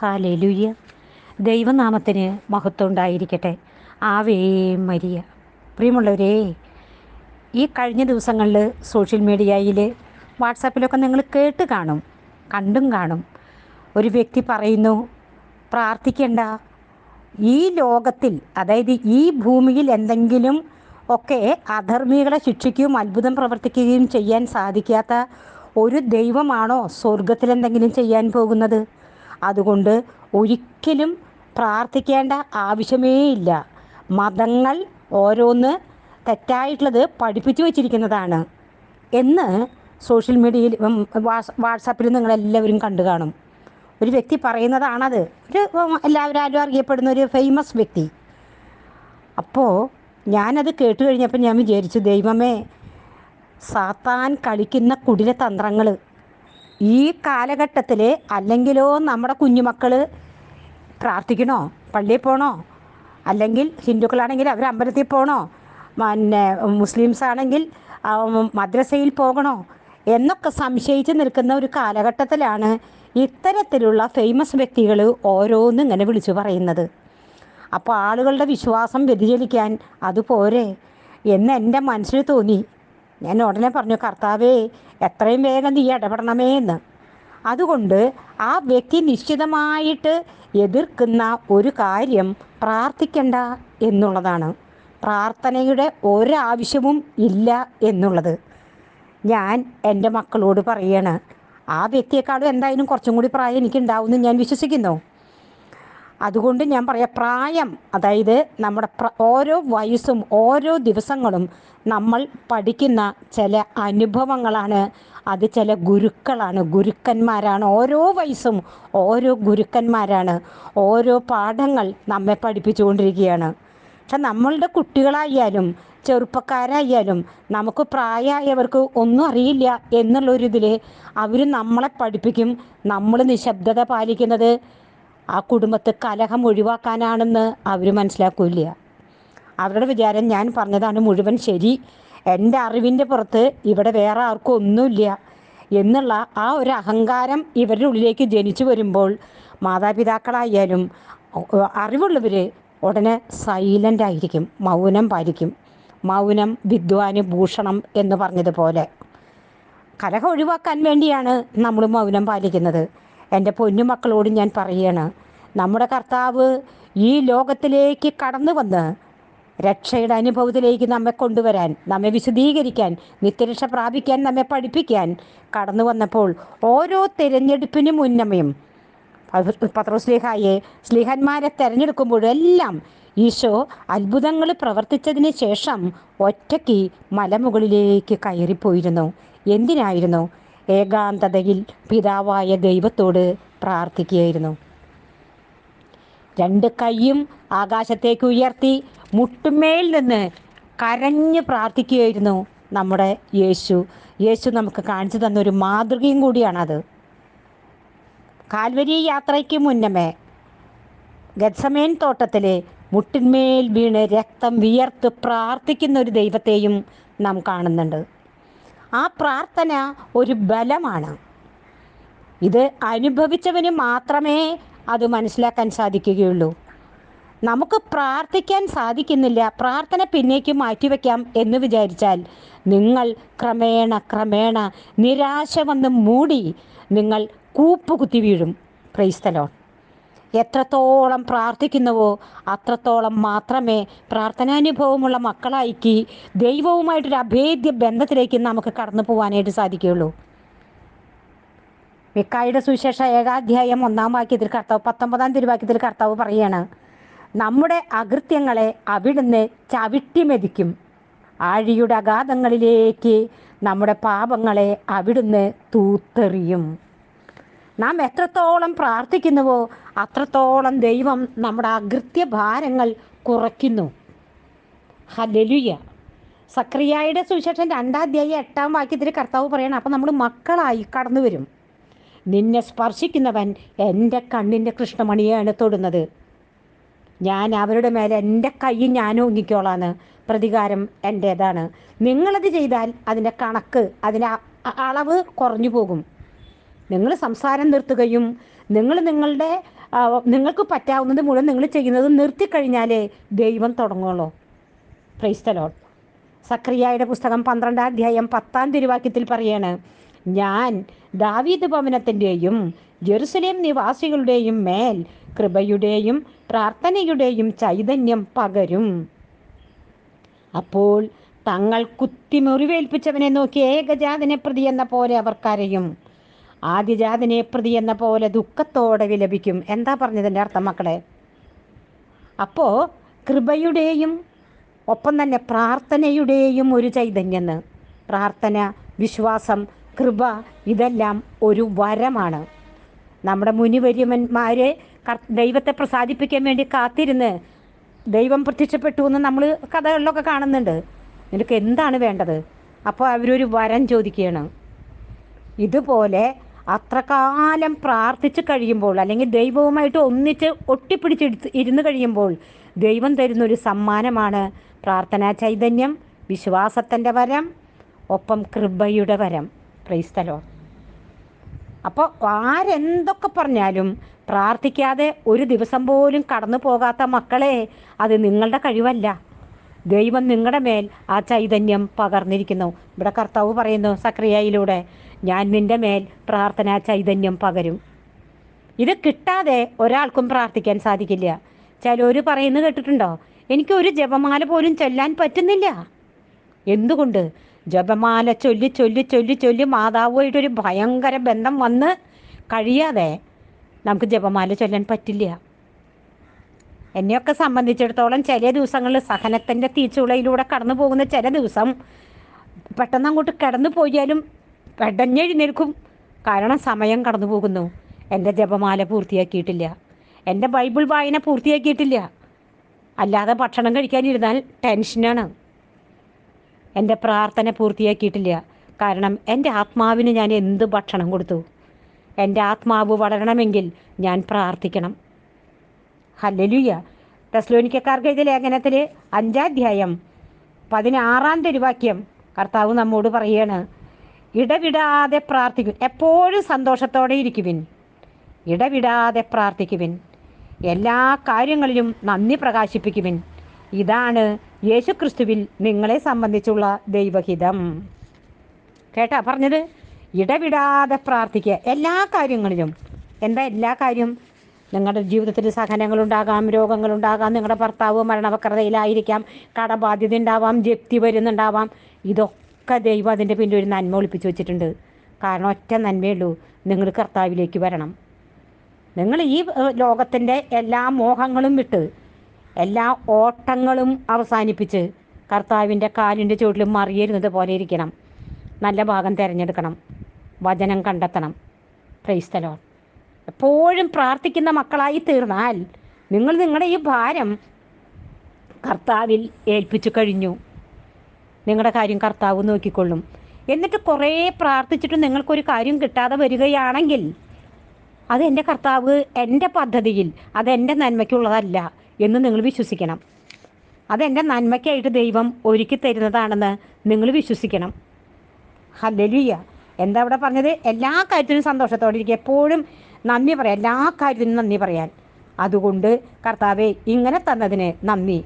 Hallelujah ദൈവനാമത്തിന് മഹത്വം ഉണ്ടായിരിക്കട്ടെ ആവേ മരിയ. പ്രിയമുള്ളവരേ ഈ കഴിഞ്ഞ ദിവസങ്ങളിൽ സോഷ്യൽ മീഡിയയിൽ വാട്സാപ്പിലൊക്കെ നിങ്ങൾ കേട്ട് കാണും കണ്ടും കാണും. ഒരു വ്യക്തി പറയുന്നു പ്രാർത്ഥിക്കേണ്ട. ഈ ലോകത്തിൽ അതായത് ഈ ഭൂമിയിൽ എന്തെങ്കിലും ഒക്കെ അധർമ്മികളെ ശിക്ഷിക്കുകയും അത്ഭുതം പ്രവർത്തിക്കുകയും ചെയ്യാൻ സാധിക്കാത്ത ഒരു ദൈവമാണോ സ്വർഗത്തിൽ എന്തെങ്കിലും ചെയ്യാൻ പോകുന്നത്? അതുകൊണ്ട് ഒരിക്കലും പ്രാർത്ഥിക്കേണ്ട ആവശ്യമേ ഇല്ല മതങ്ങൾ ഓരോന്ന് തെറ്റായിട്ടുള്ളത് പഠിപ്പിച്ചു വച്ചിരിക്കുന്നതാണ് എന്ന് സോഷ്യൽ മീഡിയയിൽ വാട്സാപ്പിൽ നിങ്ങളെല്ലാവരും കണ്ടു കാണും. ഒരു വ്യക്തി പറയുന്നതാണത്. ഒരു എല്ലാവരും അറിയപ്പെടുന്ന ഒരു ഫേമസ് വ്യക്തി. അപ്പോൾ ഞാനത് കേട്ട് കഴിഞ്ഞപ്പോൾ ഞാൻ വിചാരിച്ചു ദൈവമേ സാത്താൻ കളിക്കുന്ന കുടില തന്ത്രങ്ങൾ ഈ കാലഘട്ടത്തിൽ അല്ലെങ്കിലോ നമ്മുടെ കുഞ്ഞുമക്കൾ പ്രാർത്ഥിക്കണോ? പള്ളിയിൽ പോകണോ അല്ലെങ്കിൽ ഹിന്ദുക്കളാണെങ്കിൽ അവർ അമ്പലത്തിൽ പോകണോ പിന്നെ മുസ്ലിംസ് ആണെങ്കിൽ മദ്രസയിൽ പോകണോ? എന്നൊക്കെ സംശയിച്ച് നിൽക്കുന്ന ഒരു കാലഘട്ടത്തിലാണ് ഇത്തരത്തിലുള്ള ഫേമസ് വ്യക്തികൾ ഓരോന്നും ഇങ്ങനെ വിളിച്ചു പറയുന്നത്. അപ്പോൾ ആളുകളുടെ വിശ്വാസം വ്യതിചലിക്കാൻ അതുപോരെ എന്ന് എന്റെ മനസ്സിൽ തോന്നി. ഞാൻ ഉടനെ പറഞ്ഞു കർത്താവേ എത്രയും വേഗം നീ ഇടപെടണമേ എന്ന്. അതുകൊണ്ട് ആ വ്യക്തി നിശ്ചിതമായിട്ട് എതിർക്കുന്ന ഒരു കാര്യം പ്രാർത്ഥിക്കണ്ട എന്നുള്ളതാണ്. പ്രാർത്ഥനയുടെ ഒരാവശ്യവും ഇല്ല എന്നുള്ളത്. ഞാൻ എന്റെ മക്കളോട് പറയാണ് ആ വ്യക്തിയെക്കാളും എന്തായാലും കുറച്ചും കൂടി പ്രായം എനിക്കുണ്ടാവുമെന്ന് ഞാൻ വിശ്വസിക്കുന്നു. അതുകൊണ്ട് ഞാൻ പറയാം പ്രായം അതായത് നമ്മുടെ ഓരോ വയസ്സും ഓരോ ദിവസങ്ങളും നമ്മൾ പഠിക്കുന്ന ചില അനുഭവങ്ങളാണ് അത് ചില ഗുരുക്കളാണ് ഗുരുക്കന്മാരാണ്. ഓരോ വയസ്സും ഓരോ ഗുരുക്കന്മാരാണ് ഓരോ പാഠങ്ങൾ നമ്മെ പഠിപ്പിച്ചുകൊണ്ടിരിക്കുകയാണ്. പക്ഷെ നമ്മളുടെ കുട്ടികളായാലും ചെറുപ്പക്കാരായാലും നമുക്ക് പ്രായമായവർക്ക് ഒന്നും അറിയില്ല എന്നുള്ളൊരിതിൽ അവർ നമ്മളെ പഠിപ്പിക്കും. നമ്മൾ നിശബ്ദത പാലിക്കുന്നത് ആ കുടുംബത്തെ കലഹം ഒഴിവാക്കാനാണെന്ന് അവർ മനസ്സിലാക്കില്ല. അവരുടെ വിചാരം ഞാൻ പറഞ്ഞതാണ് മുഴുവൻ ശരി. എന്റെ അറിവിന്റെ പുറത്ത് ഇവിടെ വേറെ ആർക്കും ഒന്നുമില്ല എന്നുള്ള ആ ഒരു അഹങ്കാരം ഇവരുടെ ഉള്ളിലേക്ക് ജനിച്ചു വരുമ്പോൾ മാതാപിതാക്കളായാലും അറിവുള്ളവർ ഉടനെ സൈലന്റ് ആയിരിക്കും മൗനം പാലിക്കും. മൗനം വിദ്വാന് ഭൂഷണം എന്ന് പറഞ്ഞതുപോലെ. കലഹം ഒഴിവാക്കാൻ വേണ്ടിയാണ് നമ്മൾ മൗനം പാലിക്കുന്നത്. എന്റെ പൊന്നുമക്കളോട് ഞാൻ പറയുകയാണ് നമ്മുടെ കർത്താവ് ഈ ലോകത്തിലേക്ക് കടന്നു വന്ന് രക്ഷയുടെ അനുഭവത്തിലേക്ക് നമ്മെ കൊണ്ടുവരാൻ നമ്മെ വിശദീകരിക്കാൻ നിത്യരക്ഷ പ്രാപിക്കാൻ നമ്മെ പഠിപ്പിക്കാൻ കടന്നു വന്നപ്പോൾ ഓരോ തിരഞ്ഞെടുപ്പിനും മുന്നമയും പത്രോസ്ലിഹായെ സ്ലിഹന്മാരെ തിരഞ്ഞെടുക്കുമ്പോഴെല്ലാം ഈശോ അത്ഭുതങ്ങൾ പ്രവർത്തിച്ചതിന് ശേഷം ഒറ്റയ്ക്ക് മലമുകളിലേക്ക് കയറിപ്പോയിരുന്നു. എന്തിനായിരുന്നു? ഏകാന്തതയിൽ പിതാവായ ദൈവത്തോട് പ്രാർത്ഥിക്കുകയായിരുന്നു. രണ്ട് കൈയും ആകാശത്തേക്ക് ഉയർത്തി മുട്ടുമേൽ നിന്ന് കരഞ്ഞ് പ്രാർത്ഥിക്കുകയായിരുന്നു നമ്മുടെ യേശു. യേശു നമുക്ക് കാണിച്ചു തന്ന ഒരു മാതൃകയും കൂടിയാണത്. കാൽവരി യാത്രയ്ക്ക് മുന്നമേ ഗത്സമേൻ തോട്ടത്തിലെ മുട്ടിന്മേൽ വീണ് രക്തം വിയർത്ത് പ്രാർത്ഥിക്കുന്ന ഒരു ദൈവത്തെയും നാം കാണുന്നുണ്ട്. ആ പ്രാർത്ഥന ഒരു ബലമാണ്. ഇത് അനുഭവിച്ചവന് മാത്രമേ അത് മനസ്സിലാക്കാൻ സാധിക്കുകയുള്ളൂ. നമുക്ക് പ്രാർത്ഥിക്കാൻ സാധിക്കുന്നില്ല. പ്രാർത്ഥന പിന്നേക്ക് മാറ്റിവെക്കാം എന്ന് വിചാരിച്ചാൽ നിങ്ങൾ ക്രമേണ ക്രമേണ നിരാശ വന്ന് മൂടി നിങ്ങൾ കൂപ്പുകുത്തി വീഴും. ക്രൈസ്തലോൺ എത്രത്തോളം പ്രാർത്ഥിക്കുന്നുവോ അത്രത്തോളം മാത്രമേ പ്രാർത്ഥനാനുഭവമുള്ള മക്കളായിക്ക് ദൈവവുമായിട്ടൊരു അഭേദ്യ ബന്ധത്തിലേക്ക് നമുക്ക് കടന്നു പോകാനായിട്ട് സാധിക്കുകയുള്ളൂ. മിക്കായുടെ സുവിശേഷ ഏകാധ്യായം ഒന്നാം വാക്യത്തിൽ കർത്താവ് പത്തൊമ്പതാം തിരുവാക്യത്തിൽ കർത്താവ് പറയാണ് നമ്മുടെ അകൃത്യങ്ങളെ അവിടുന്ന് ചവിട്ടി മെതിക്കും. ആഴിയുടെ അഗാധങ്ങളിലേക്ക് നമ്മുടെ പാപങ്ങളെ അവിടുന്ന് തൂത്തെറിയും. നാം എത്രത്തോളം പ്രാർത്ഥിക്കുന്നുവോ അത്രത്തോളം ദൈവം നമ്മുടെ അകൃത്യ ഭാരങ്ങൾ കുറയ്ക്കുന്നു. ഹലലുയ സക്രിയായുടെ സുവിശേഷം രണ്ടാധ്യായി എട്ടാം വാക്യത്തിൽ കർത്താവ് പറയണം അപ്പം നമ്മൾ മക്കളായി കടന്നു വരും. നിന്നെ സ്പർശിക്കുന്നവൻ എന്റെ കണ്ണിന്റെ കൃഷ്ണമണിയാണ് തൊടുന്നത്. ഞാൻ അവരുടെ മേലെ എന്റെ കൈ ഞാൻ ഓങ്ങിക്കോളാന്ന് പ്രതികാരം എന്റേതാണ്. നിങ്ങളത് ചെയ്താൽ അതിന്റെ കണക്ക് അതിന്റെ അളവ് കുറഞ്ഞു പോകും. നിങ്ങൾ സംസാരം നിർത്തുകയും നിങ്ങൾ നിങ്ങളുടെ നിങ്ങൾക്ക് പറ്റാവുന്നത് മുഴുവൻ നിങ്ങൾ ചെയ്യുന്നത് നിർത്തിക്കഴിഞ്ഞാലേ ദൈവം തുടങ്ങുള്ളൂ. ക്രൈസ്തലോട്ട് സക്രിയായുടെ പുസ്തകം പന്ത്രണ്ടാം അധ്യായം പത്താം തിരുവാക്യത്തിൽ പറയാണ് ഞാൻ ദാവീദ് ഭവനത്തിന്റെയും ജെറുസലേം നിവാസികളുടെയും മേൽ കൃപയുടെയും പ്രാർത്ഥനയുടെയും ചൈതന്യം പകരും. അപ്പോൾ തങ്ങൾ കുത്തി മുറിവേൽപ്പിച്ചവനെ നോക്കി ഏകജാതനെ പ്രതി എന്ന പോലെ അവർ കരയും ആദ്യജാതനെ പ്രതി എന്ന പോലെ ദുഃഖത്തോടെ വിലപിക്കും. എന്താ പറഞ്ഞതിന്റെ അർത്ഥം മക്കളെ? അപ്പോൾ കൃപയുടെയും ഒപ്പം തന്നെ പ്രാർത്ഥനയുടെയും ഒരു ചൈതന്യെന്ന്. പ്രാർത്ഥന വിശ്വാസം കൃപ ഇതെല്ലാം ഒരു വരമാണ്. നമ്മുടെ മുനിവര്യമന്മാരെ ദൈവത്തെ പ്രസാദിപ്പിക്കാൻ വേണ്ടി കാത്തിരുന്ന് ദൈവം പ്രത്യക്ഷപ്പെട്ടു എന്ന് നമ്മൾ കഥകളിലൊക്കെ കാണുന്നുണ്ട്. നിനക്ക് എന്താണ് വേണ്ടത്? അപ്പോൾ അവരൊരു വരം ചോദിക്കുകയാണ്. ഇതുപോലെ അത്രകാലം പ്രാർത്ഥിച്ച് കഴിയുമ്പോൾ അല്ലെങ്കിൽ ദൈവവുമായിട്ട് ഒന്നിച്ച് ഒട്ടിപ്പിടിച്ചെടുത്ത് ഇരുന്ന് കഴിയുമ്പോൾ ദൈവം തരുന്ന ഒരു സമ്മാനമാണ് പ്രാർത്ഥനാ ചൈതന്യം വിശ്വാസത്തിന്റെ വരം ഒപ്പം കൃപയുടെ വരം. ക്രൈസ്തലോ അപ്പോൾ ആരെന്തൊക്കെ പറഞ്ഞാലും പ്രാർത്ഥിക്കാതെ ഒരു ദിവസം പോലും കടന്നു പോകാത്ത മക്കളെ അത് നിങ്ങളുടെ കഴിവല്ല. ദൈവം നിങ്ങളുടെ മേൽ ആ ചൈതന്യം പകർന്നിരിക്കുന്നു. ഇവിടെ കർത്താവ് പറയുന്നു സക്രിയയിലൂടെ ഞാൻ നിന്റെ മേൽ പ്രാർത്ഥന ചൈതന്യം പകരും. ഇത് കിട്ടാതെ ഒരാൾക്കും പ്രാർത്ഥിക്കാൻ സാധിക്കില്ല. ചിലർ പറയുന്നു കേട്ടിട്ടുണ്ടോ? എനിക്ക് ഒരു ജപമാല പോലും ചൊല്ലാൻ പറ്റുന്നില്ല. എന്തുകൊണ്ട്? ജപമാല ചൊല്ലി ചൊല്ലി ചൊല്ലി ചൊല്ലി മാതാവുമായിട്ടൊരു ഭയങ്കര ബന്ധം വന്ന് കഴിയാതെ നമുക്ക് ജപമാല ചൊല്ലാൻ പറ്റില്ല. എന്നെയൊക്കെ സംബന്ധിച്ചിടത്തോളം ചില ദിവസങ്ങളിൽ സഹനത്തിന്റെ തീച്ചുളയിലൂടെ കടന്നു പോകുന്ന ചില ദിവസം പെട്ടെന്ന് അങ്ങോട്ട് കിടന്നു പോയാലും പെടഞ്ഞെഴുന്നേൽക്കും കാരണം സമയം കടന്നു പോകുന്നു. എന്റെ ജപമാല പൂർത്തിയാക്കിയിട്ടില്ല. എന്റെ ബൈബിൾ വായന പൂർത്തിയാക്കിയിട്ടില്ല. അല്ലാതെ ഭക്ഷണം കഴിക്കാനിരുന്നാൽ ടെൻഷനാണ് എന്റെ പ്രാർത്ഥന പൂർത്തിയാക്കിയിട്ടില്ല. കാരണം എന്റെ ആത്മാവിന് ഞാൻ എന്ത് ഭക്ഷണം കൊടുത്തു? എന്റെ ആത്മാവ് വളരണമെങ്കിൽ ഞാൻ പ്രാർത്ഥിക്കണം. ഹല്ലലുയ്യ ടെസ്ലോനിക്കക്കാർക്ക് ഇത് ലേഖനത്തിൽ അഞ്ചാധ്യായം പതിനാറാം തിരുവാക്യം കർത്താവ് നമ്മോട് പറയാണ് ഇടവിടാതെ പ്രാർത്ഥിക്കും എപ്പോഴും സന്തോഷത്തോടെ ഇരിക്കുവിൻ. ഇടവിടാതെ പ്രാർത്ഥിക്കുവിൻ. എല്ലാ കാര്യങ്ങളിലും നന്ദി പ്രകാശിപ്പിക്കുവിൻ. ഇതാണ് യേശുക്രിസ്തുവിൽ നിങ്ങളെ സംബന്ധിച്ചുള്ള ദൈവഹിതം. കേട്ടാ പറഞ്ഞത്? ഇടവിടാതെ പ്രാർത്ഥിക്കുക. എല്ലാ കാര്യങ്ങളിലും. എന്താ എല്ലാ കാര്യം? നിങ്ങളുടെ ജീവിതത്തിൽ സഹനങ്ങളുണ്ടാകാം രോഗങ്ങളുണ്ടാകാം നിങ്ങളുടെ ഭർത്താവ് മരണവക്രതയിലായിരിക്കാം കടബാധ്യത ഉണ്ടാവാം ജപ്തി വരുന്നുണ്ടാവാം. ഇതൊക്കെ ദൈവം അതിന്റെ പിന്നെ ഒരു നന്മ ഒളിപ്പിച്ച് വെച്ചിട്ടുണ്ട്. കാരണം ഒറ്റ നന്മയുള്ളൂ നിങ്ങൾ കർത്താവിലേക്ക് വരണം. നിങ്ങൾ ഈ ലോകത്തിന്റെ എല്ലാ മോഹങ്ങളും വിട്ട് എല്ലാ ഓട്ടങ്ങളും അവസാനിപ്പിച്ച് കർത്താവിന്റെ കാലിന്റെ ചുവട്ടിൽ മറിയരുന്നത് പോലെ ഇരിക്കണം. നല്ല ഭാഗം തിരഞ്ഞെടുക്കണം. വചനം കണ്ടെത്തണം. ക്രൈസ്തലോ എപ്പോഴും പ്രാർത്ഥിക്കുന്ന മക്കളായി തീർന്നാൽ നിങ്ങൾ നിങ്ങളുടെ ഈ ഭാരം കർത്താവിൽ ഏൽപ്പിച്ചു കഴിഞ്ഞു. നിങ്ങളുടെ കാര്യം കർത്താവ് നോക്കിക്കൊള്ളും. എന്നിട്ട് കുറേ പ്രാർത്ഥിച്ചിട്ട് നിങ്ങൾക്കൊരു കാര്യം കിട്ടാതെ വരികയാണെങ്കിൽ അത് എന്റെ കർത്താവ് എന്റെ പദ്ധതിയിൽ അത് എന്റെ നന്മയ്ക്കുള്ളതല്ല എന്ന് നിങ്ങൾ വിശ്വസിക്കണം. അതെന്റെ നന്മയ്ക്കായിട്ട് ദൈവം ഒരുക്കി തരുന്നതാണെന്ന് നിങ്ങൾ വിശ്വസിക്കണം. ഹല്ലേലൂയ. എന്താ അവിടെ പറഞ്ഞത്? എല്ലാ കാര്യത്തിനും സന്തോഷത്തോടെ ഇരിക്കുക. എപ്പോഴും നന്ദി പറയാൻ എല്ലാ കാര്യത്തിനും നന്ദി പറയാൻ. അതുകൊണ്ട് കർത്താവെ ഇങ്ങനെ തന്നതിന് നന്ദി.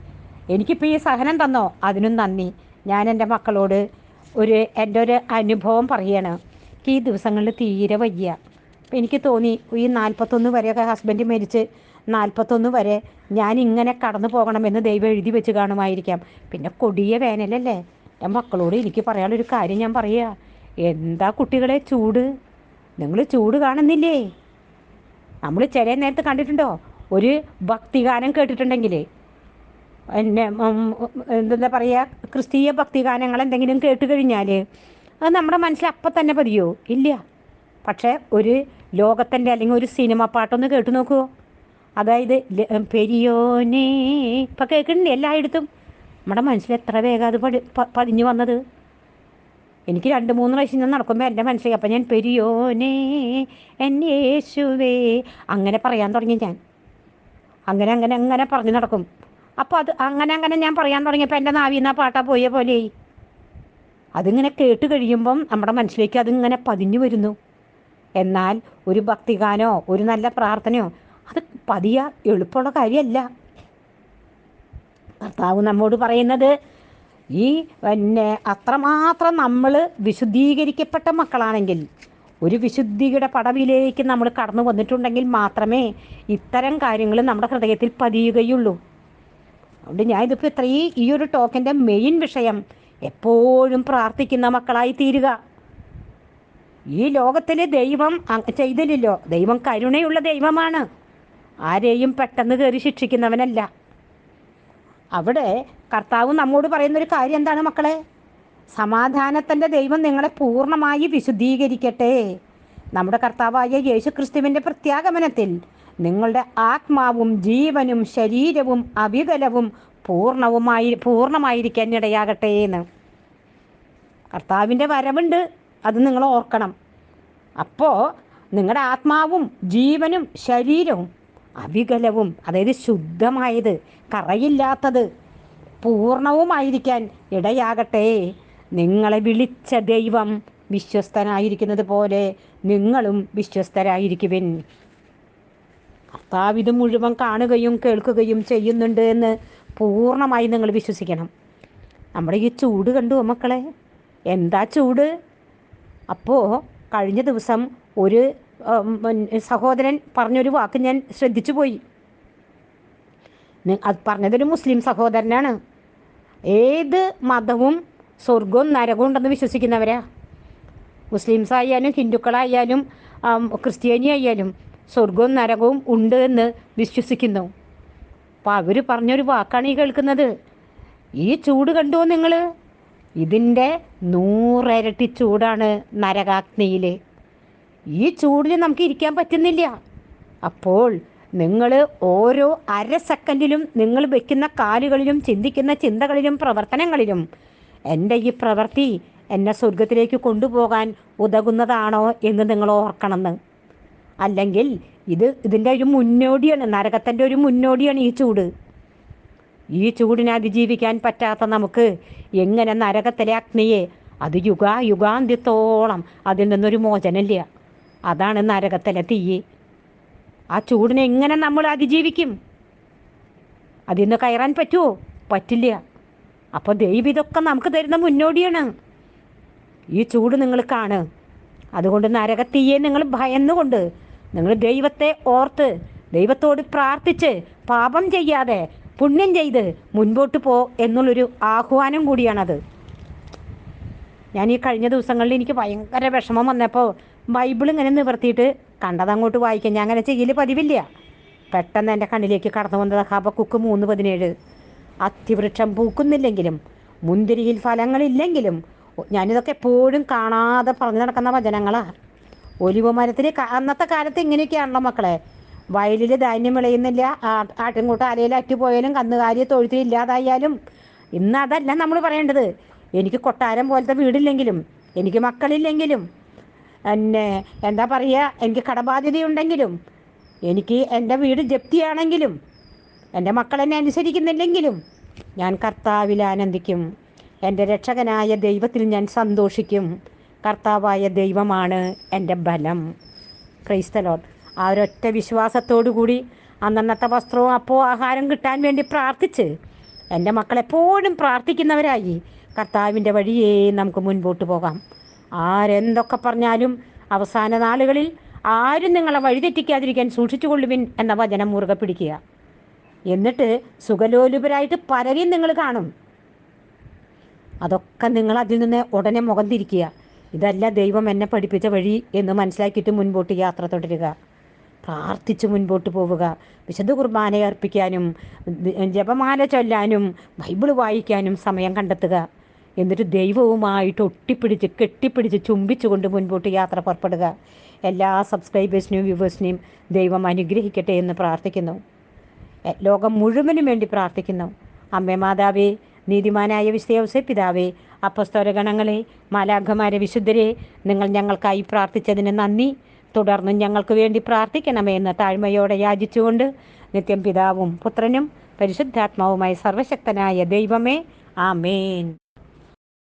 എനിക്കിപ്പോൾ ഈ സഹനം തന്നോ? അതിനും നന്ദി. ഞാൻ എന്റെ മക്കളോട് ഒരു എന്റെ ഒരു അനുഭവം പറയാണ്. ഈ ദിവസങ്ങളിൽ തീരെ വയ്യ. എനിക്ക് തോന്നി ഈ നാൽപ്പത്തൊന്ന് വരെയൊക്കെ ഹസ്ബൻഡ് മരിച്ച് നാൽപ്പത്തൊന്ന് വരെ ഞാൻ ഇങ്ങനെ കടന്നു പോകണമെന്ന് ദൈവം എഴുതി വെച്ച് കാണുമായിരിക്കാം. പിന്നെ കൊടിയ വേനലല്ലേ? എന്റെ മക്കളോട് എനിക്ക് പറയാനുള്ളൊരു കാര്യം ഞാൻ പറയുക എന്താ കുട്ടികളെ ചൂട്? നിങ്ങൾ ചൂട് കാണുന്നില്ലേ? നമ്മൾ ചില നേരത്തെ കണ്ടിട്ടുണ്ടോ? ഒരു ഭക്തിഗാനം കേട്ടിട്ടുണ്ടെങ്കിൽ എന്നെ എന്താ പറയുക ക്രിസ്തീയ ഭക്തിഗാനങ്ങൾ എന്തെങ്കിലും കേട്ട് കഴിഞ്ഞാൽ അത് നമ്മുടെ മനസ്സിൽ അപ്പം തന്നെ പതിയോ? ഇല്ല. പക്ഷേ ഒരു ലോകത്തിന്റെ അല്ലെങ്കിൽ ഒരു സിനിമ പാട്ടൊന്ന് കേട്ടു നോക്കുമോ അതായത് പെരിയോനേ. ഇപ്പം കേൾക്കുന്നുണ്ട് എല്ലായിടത്തും? നമ്മുടെ മനസ്സിൽ എത്ര വേഗം അത് പടി പതിഞ്ഞു വന്നത്? എനിക്ക് രണ്ട് മൂന്ന് പ്രാവശ്യം ഞാൻ നടക്കുമ്പോൾ എന്റെ മനസ്സിലായി. അപ്പം ഞാൻ പെരിയോനേ എന്നെ യേശുവേ അങ്ങനെ പറയാൻ തുടങ്ങി ഞാൻ. അങ്ങനെ അങ്ങനെ അങ്ങനെ പറഞ്ഞു നടക്കും. അപ്പോൾ അത് അങ്ങനെ അങ്ങനെ ഞാൻ പറയാൻ തുടങ്ങിയപ്പോൾ എന്റെ നാവിൽ ആ പാട്ടാ പോയ പോലെ അതിങ്ങനെ കേട്ട് കഴിയുമ്പം നമ്മുടെ മനസ്സിലേക്ക് അതിങ്ങനെ പതിഞ്ഞു വരുന്നു. എന്നാൽ ഒരു ഭക്തിഗാനോ ഒരു നല്ല പ്രാർത്ഥനയോ അത് പതിയ എളുപ്പമുള്ള കാര്യമല്ല. കർത്താവ് നമ്മോട് പറയുന്നത് ഈ പിന്നെ അത്രമാത്രം നമ്മൾ വിശുദ്ധീകരിക്കപ്പെട്ട മക്കളാണെങ്കിൽ ഒരു വിശുദ്ധിയുടെ പടവിലേക്ക് നമ്മൾ കടന്നു വന്നിട്ടുണ്ടെങ്കിൽ മാത്രമേ ഇത്തരം കാര്യങ്ങൾ നമ്മുടെ ഹൃദയത്തിൽ പതിയുകയുള്ളൂ. അതുകൊണ്ട് ഞാൻ ഇതിപ്പോൾ ഇത്രയും ഈ ഒരു ടോക്കിന്റെ മെയിൻ വിഷയം എപ്പോഴും പ്രാർത്ഥിക്കുന്ന മക്കളായി തീരുക ഈ ലോകത്തിൽ ദൈവം ചെയ്തില്ലല്ലോ ദൈവം കരുണയുള്ള ദൈവമാണ്. ആരെയും പെട്ടെന്ന് കയറി ശിക്ഷിക്കുന്നവനല്ല. അവിടെ കർത്താവ് നമ്മോട് പറയുന്നൊരു കാര്യം എന്താണ് മക്കളെ? സമാധാനത്തിന്റെ ദൈവം നിങ്ങളെ പൂർണമായി വിശുദ്ധീകരിക്കട്ടെ. നമ്മുടെ കർത്താവായ യേശു ക്രിസ്തുവിന്റെ പ്രത്യാഗമനത്തിൽ നിങ്ങളുടെ ആത്മാവും ജീവനും ശരീരവും അവികലവും പൂർണവുമായി പൂർണമായിരിക്കാൻ ഇടയാകട്ടെ എന്ന്. കർത്താവിന്റെ വരവുണ്ട് അത് നിങ്ങൾ ഓർക്കണം. അപ്പോൾ നിങ്ങളുടെ ആത്മാവും ജീവനും ശരീരവും അവികലവും അതായത് ശുദ്ധമായത് കറയില്ലാത്തത് പൂർണവുമായിരിക്കാൻ ഇടയാകട്ടെ. നിങ്ങളെ വിളിച്ച ദൈവം വിശ്വസ്തനായിരിക്കുന്നത് പോലെ നിങ്ങളും വിശ്വസ്തരായിരിക്കുവിൻ. കർത്താവ് ഇത് മുഴുവൻ കാണുകയും കേൾക്കുകയും ചെയ്യുന്നുണ്ട് എന്ന് പൂർണമായി നിങ്ങൾ വിശ്വസിക്കണം. നമ്മുടെ ഈ ചൂട് കണ്ടു മക്കളെ? എന്താ ചൂട്? അപ്പോൾ കഴിഞ്ഞ ദിവസം ഒരു സഹോദരൻ പറഞ്ഞൊരു വാക്ക് ഞാൻ ശ്രദ്ധിച്ചു പോയി. അത് പറഞ്ഞതൊരു മുസ്ലിം സഹോദരനാണ്. ഏത് മതവും സ്വർഗവും നരകവും ഉണ്ടെന്ന് വിശ്വസിക്കുന്നവരാ? മുസ്ലിംസ് ആയാലും ഹിന്ദുക്കളായാലും ക്രിസ്ത്യാനി ആയാലും സ്വർഗവും നരകവും ഉണ്ട് എന്ന് വിശ്വസിക്കുന്നു. അപ്പോൾ അവർ പറഞ്ഞൊരു വാക്കാണ് ഈ കേൾക്കുന്നത്. ഈ ചൂട് കണ്ടുവോ നിങ്ങൾ ഇതിന്റെ നൂറിരട്ടി ചൂടാണ് നരകാഗ്നിയിൽ ഈ ചൂടിൽ നമുക്ക് ഇരിക്കാൻ പറ്റുന്നില്ല. അപ്പോൾ നിങ്ങൾ ഓരോ അര സെക്കൻഡിലും നിങ്ങൾ വെക്കുന്ന കാലുകളിലും ചിന്തിക്കുന്ന ചിന്തകളിലും പ്രവർത്തനങ്ങളിലും എന്റെ ഈ പ്രവൃത്തി എന്നെ സ്വർഗത്തിലേക്ക് കൊണ്ടുപോകാൻ ഉതകുന്നതാണോ എന്ന് നിങ്ങൾ ഓർക്കണമെന്ന് അല്ലെങ്കിൽ ഇത് ഇതിന്റെ ഒരു മുന്നോടിയാണ് നരകത്തിന്റെ ഒരു മുന്നോടിയാണ് ഈ ചൂട്. ഈ ചൂടിനെ അതിജീവിക്കാൻ പറ്റാത്ത നമുക്ക് എങ്ങനെ നരകത്തിലെ അഗ്നിയെ അത് യുഗാ യുഗാന്ത്യത്തോളം അതിൽ നിന്നൊരു മോചനമില്ല. അതാണ് നരകത്തിലെ തീയെ ആ ചൂടിനെ എങ്ങനെ നമ്മൾ അതിജീവിക്കും? അതിൽ നിന്ന് കയറാൻ പറ്റുമോ പറ്റില്ല. അപ്പോൾ ദൈവം ഇതൊക്കെ നമുക്ക് തരുന്ന മുന്നോടിയാണ്. ഈ ചൂട് നിങ്ങൾ കാണ് അതുകൊണ്ട് നരകത്തീയെ നിങ്ങൾ ഭയന്നുകൊണ്ട് നിങ്ങൾ ദൈവത്തെ ഓർത്ത് ദൈവത്തോട് പ്രാർത്ഥിച്ച് പാപം ചെയ്യാതെ പുണ്യം ചെയ്ത് മുൻപോട്ട് പോ എന്നുള്ളൊരു ആഹ്വാനം കൂടിയാണത്. ഞാൻ ഈ കഴിഞ്ഞ ദിവസങ്ങളിൽ എനിക്ക് ഭയങ്കര വിഷമം വന്നപ്പോൾ ബൈബിൾ ഇങ്ങനെ നിവർത്തിയിട്ട് കണ്ടതങ്ങോട്ട് വായിക്കാം ഞാൻ അങ്ങനെ ചെയ്യൽ പതിവില്ല. പെട്ടെന്ന് എന്റെ കണ്ണിലേക്ക് കടന്നു വന്നത് കുക്ക് മൂന്ന് പതിനേഴ്. അത്തിവൃക്ഷം പൂക്കുന്നില്ലെങ്കിലും മുന്തിരിയിൽ ഫലങ്ങളില്ലെങ്കിലും ഞാനിതൊക്കെ എപ്പോഴും കാണാതെ പറഞ്ഞു നടക്കുന്ന വചനങ്ങളാണ് ഒലിവ് മരത്തിൽ അന്നത്തെ കാലത്ത് ഇങ്ങനെയൊക്കെയാണല്ലോ മക്കളെ. വയലിൽ ധാന്യം വിളയുന്നില്ല ആട്ടിൻകൂട്ടം അലയിൽ അറ്റുപോയാലും കന്നുകാലി തൊഴുത്തിൽ ഇല്ലാതായാലും. ഇന്ന് അതല്ല നമ്മൾ പറയേണ്ടത്. എനിക്ക് കൊട്ടാരം പോലത്തെ വീടില്ലെങ്കിലും എനിക്ക് മക്കളില്ലെങ്കിലും എന്നെ എന്താ പറയുക എനിക്ക് കടബാധ്യതയുണ്ടെങ്കിലും എനിക്ക് എന്റെ വീട് ജപ്തിയാണെങ്കിലും എന്റെ മക്കൾ എന്നെ അനുസരിക്കുന്നില്ലെങ്കിലും ഞാൻ കർത്താവിൽ ആനന്ദിക്കും. എന്റെ രക്ഷകനായ ദൈവത്തിൽ ഞാൻ സന്തോഷിക്കും. കർത്താവായ ദൈവമാണ് എന്റെ ബലം. ക്രൈസ്തലോട്ട് ആ ഒരൊറ്റ വിശ്വാസത്തോടു കൂടി അന്നന്നത്തെ വസ്ത്രവും അപ്പോൾ ആഹാരം കിട്ടാൻ വേണ്ടി പ്രാർത്ഥിച്ച് എന്റെ മക്കളെപ്പോഴും പ്രാർത്ഥിക്കുന്നവരായി കർത്താവിന്റെ വഴിയേ നമുക്ക് മുൻപോട്ട് പോകാം. ആരെന്തൊക്കെ പറഞ്ഞാലും അവസാന നാളുകളിൽ ആരും നിങ്ങളെ വഴിതെറ്റിക്കാതിരിക്കാൻ സൂക്ഷിച്ചുകൊള്ളുവിൻ എന്ന വചനം മുറുകെ പിടിക്കുക. എന്നിട്ട് സുഖലോലുപരായിട്ട് പലരെയും നിങ്ങൾ കാണും. അതൊക്കെ നിങ്ങൾ അതിൽ നിന്ന് ഉടനെ മുഖം തിരിക്കുക. ഇതല്ല ദൈവം എന്നെ പഠിപ്പിച്ച വഴി എന്ന് മനസ്സിലാക്കിയിട്ട് മുൻപോട്ട് യാത്ര തുടരുക. പ്രാർത്ഥിച്ച് മുൻപോട്ട് പോവുക. വിശുദ്ധ കുർബാന അർപ്പിക്കാനും ജപമാല ചൊല്ലാനും ബൈബിൾ വായിക്കാനും സമയം കണ്ടെത്തുക. എന്നിട്ട് ദൈവവുമായിട്ട് ഒട്ടിപ്പിടിച്ച് കെട്ടിപ്പിടിച്ച് ചുംബിച്ചുകൊണ്ട് മുൻപോട്ട് യാത്ര പുറപ്പെടുക. എല്ലാ സബ്സ്ക്രൈബേഴ്സിനെയും വ്യൂവേഴ്സിനെയും ദൈവം അനുഗ്രഹിക്കട്ടെ എന്ന് പ്രാർത്ഥിക്കുന്നു. ലോകം മുഴുവനും വേണ്ടി പ്രാർത്ഥിക്കുന്നു. അമ്മേ മാതാവേ നീതിമാനായ വിശ്വസ പിതാവേ അപ്പസ്തോരഗണങ്ങളെ മാലാഖമാരെ വിശുദ്ധരെ നിങ്ങൾ ഞങ്ങൾക്കായി പ്രാർത്ഥിച്ചതിന് നന്ദി. തുടർന്നും ഞങ്ങൾക്ക് വേണ്ടി പ്രാർത്ഥിക്കണമേ എന്ന് താഴ്മയോടെ യാചിച്ചുകൊണ്ട് നിത്യം പിതാവും പുത്രനും പരിശുദ്ധാത്മാവുമായി സർവശക്തനായ ദൈവമേ ആമേൻ.